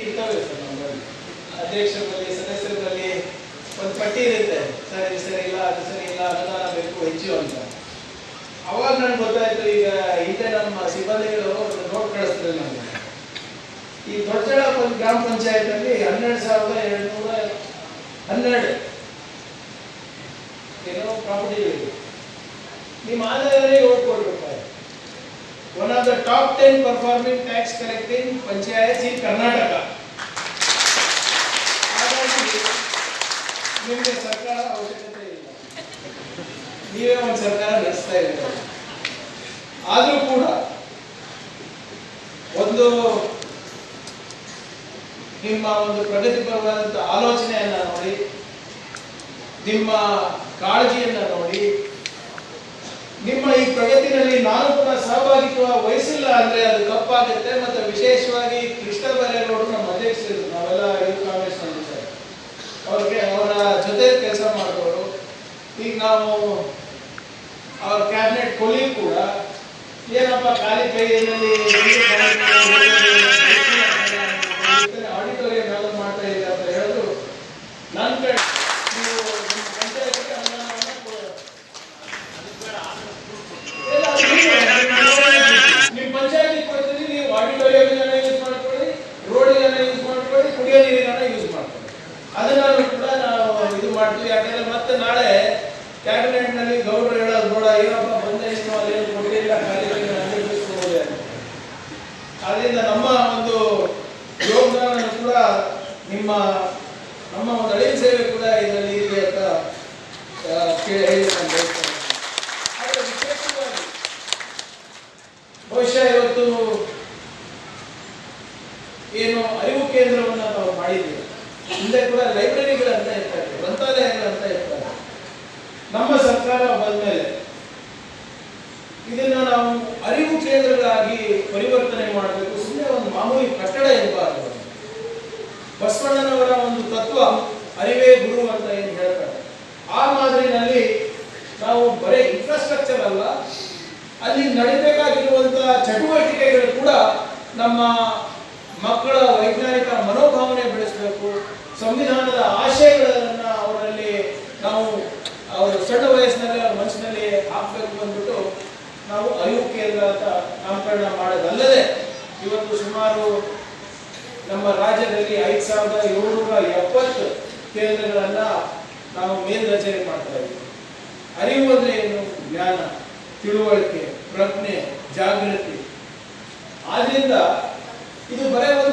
ಇರ್ತವೆ ಸರ್ ನಮ್ಮಲ್ಲಿ. ಅಧ್ಯಕ್ಷರಲ್ಲಿ ಸದಸ್ಯರಲ್ಲಿ ಒಂದು ಪಟ್ಟಿ ಇರುತ್ತೆ. ಸರ್, ಇದು ಸರಿ ಇಲ್ಲ, ಅದು ಸರಿ ಇಲ್ಲ ಅನುದಾನ ಬೇಕು ಹೆಚ್ಚು ಅಂತ. ಅವಾಗ ನನಗೆ ಗೊತ್ತಾಯ್ತು, ಈಗ ಹಿಂದೆ ನಮ್ಮ ಸಿಬ್ಬಂದಿಗಳು ಒಂದು ನೋಟ್ ಕಳಿಸ್ತಾರೆ ನಮಗೆ. ಈ ದೊಡ್ಡ ಒಂದು ಗ್ರಾಮ ಪಂಚಾಯತಲ್ಲಿ ಹನ್ನೆರಡು ಸಾವಿರದ ಏಳ್ನೂರ ಹನ್ನೆರಡು. ಏನೋ ಪ್ರಾಪರ್ಟಿಗಳಿವೆ ನಿಮ್ಮ ಆದಾಯವೇ ಏಳು ಕೋಟಿ one of the top ten performing tax collecting panchayat in Karnataka ನಿಮಗೆ ಸರ್ಕಾರ ಅವಶ್ಯಕತೆ ಇಲ್ಲ. ನೀವೇ ಒಂದು ಸರ್ಕಾರ ನಡೆಸ್ತಾ ಇದ್ದೀರಿ? ಆದರೂ ಕೂಡ ಒಂದು ನಿಮ್ಮ ಒಂದು ಪ್ರಗತಿಪರವಾದಂಥ ಆಲೋಚನೆಯನ್ನ ನೋಡಿ, ನಿಮ್ಮ ಕಾಳಜಿಯನ್ನ ನೋಡಿ, ನಿಮ್ಮ ಈ ಪ್ರಗತಿನಲ್ಲಿ ನಾನು ಕೂಡ ಸಹಭಾಗಿತ್ವ ವಹಿಸಿಲ್ಲ ಅಂದ್ರೆ ಅದು ತಪ್ಪಾಗುತ್ತೆ. ಮತ್ತೆ ವಿಶೇಷವಾಗಿ ಕೃಷ್ಣ ಬೈರೇಗೌಡರು ನಮ್ಮ ಅಧ್ಯಕ್ಷರು, ನಾವೆಲ್ಲ ನಾವು ಅವರ ಕ್ಯಾಬಿನೆಟ್ ಕೊಲಿ ಕೂಡ ಏನಪ್ಪ ಖಾಲಿ ಕೈಯಲ್ಲಿ ಆಡಿಟೋರಿಯಂ ಯಾವ್ದು ಮಾಡ್ತಾ ಇದೆ ಅಂತ ಹೇಳಿದ್ರು ನನ್ನ ಕಡೆ ನೀವು ಪಂಚಾಯತ್ಗೆ ಅನುದಾನವನ್ನ ಕೊಡು. ಇಲ್ಲ, ನೀವು- ಯೂಸ್ ಮಾಡ್ಕೊಳ್ಳಿ ರೋಡಿಗೆಲ್ಲ ಯೂಸ್ ಮಾಡ್ಕೊಳ್ಳಿ ಕುಡಿಯೋ ನೀರಿನ ಯೂಸ್ ಮಾಡ್ಕೊಳ್ಳಿ ಅದನ್ನ ಕೂಡ ನಾವು ಇದು ಮಾಡ್ತೀವಿ ಯಾಕಂದ್ರೆ ಮತ್ತೆ ನಾಳೆ ಕ್ಯಾಬಿನೆಟ್ನಲ್ಲಿ ಗೌಡ್ರು ಹೇಳೋದು ನೋಡ ಏನಪ್ಪ ಬಂದೆ ಏನು ಅದೇನು ಕೊಟ್ಟಿಲ್ಲ, ಖಾಲಿ ಕೈಯಲ್ಲಿ ಹಂಗೆ ಬಿಡಿಸ್ಕೊಬೋದು ಅಂತ. ಆದ್ರಿಂದ ನಮ್ಮ ಒಂದು ಯೋಗದಾನ ಕೂಡ ನಿಮ್ಮ, ನಮ್ಮ ಒಂದು ಅಳಿಲು ಸೇವೆ ಕೂಡ ಇದರಲ್ಲಿ ಇದೆ ಅಂತ ವಿಶೇಷವಾಗಿ, ಬಹುಶಃ ಇವತ್ತು ಏನು ಅರಿವು ಕೇಂದ್ರವನ್ನು ನಾವು ಮಾಡಿದ್ದೀವಿ. ಹಿಂದೆ ಕೂಡ ಲೈಬ್ರರಿಗಳಂತ ಇರ್ತಾರೆ ಗ್ರಂಥಾಲಯಗಳಂತ ಇರ್ತಾರೆ ನಮ್ಮ ಸರ್ಕಾರ ಬಂದ್ಮೇಲೆ ಇದನ್ನ ನಾವು ಅರಿವು ಕೇಂದ್ರಗಳಾಗಿ ಪರಿವರ್ತನೆ ಮಾಡಬೇಕು. ಸುಮ್ಮನೆ ಒಂದು ಮಾಮೂಲಿ ಕಟ್ಟಡ ಇರಬಾರ್ದು ಬಸವಣ್ಣನವರ ಒಂದು ತತ್ವ ಅರಿವೇ ಗುರು ಅಂತ ಏನು ಹೇಳ್ತಾರೆ? ಆ ಮಾದರಿನಲ್ಲಿ ನಾವು ಬರೀ ಇನ್ಫ್ರಾಸ್ಟ್ರಕ್ಚರ್ ಅಲ್ಲ, ಅಲ್ಲಿ ನಡೀಬೇಕಾಗಿರುವಂತಹ ಚಟುವಟಿಕೆಗಳು ಕೂಡ ನಮ್ಮ ಮಕ್ಕಳ ವೈಜ್ಞಾನಿಕ ಮನೋಭಾವನೆ ಬೆಳೆಸಬೇಕು ಸಂವಿಧಾನದ ಇವತ್ತು ಸುಮಾರು ನಮ್ಮ ರಾಜ್ಯದಲ್ಲಿ ಐದು ಸಾವಿರದ ಏಳ್ನೂರ ಎಪ್ಪತ್ತು ಕೇಂದ್ರಗಳನ್ನ ನಾವು ಮೇಲ್ರಚನೆ ಮಾಡ್ತಾ ಇದ್ದೀವಿ. ಅರಿವು ಅಂದ್ರೆ ಏನು? ಜ್ಞಾನ, ತಿಳುವಳಿಕೆ, ಪ್ರಜ್ಞೆ, ಜಾಗೃತಿ. ಆದ್ರಿಂದ ಇದು ಬರೇ ಒಂದು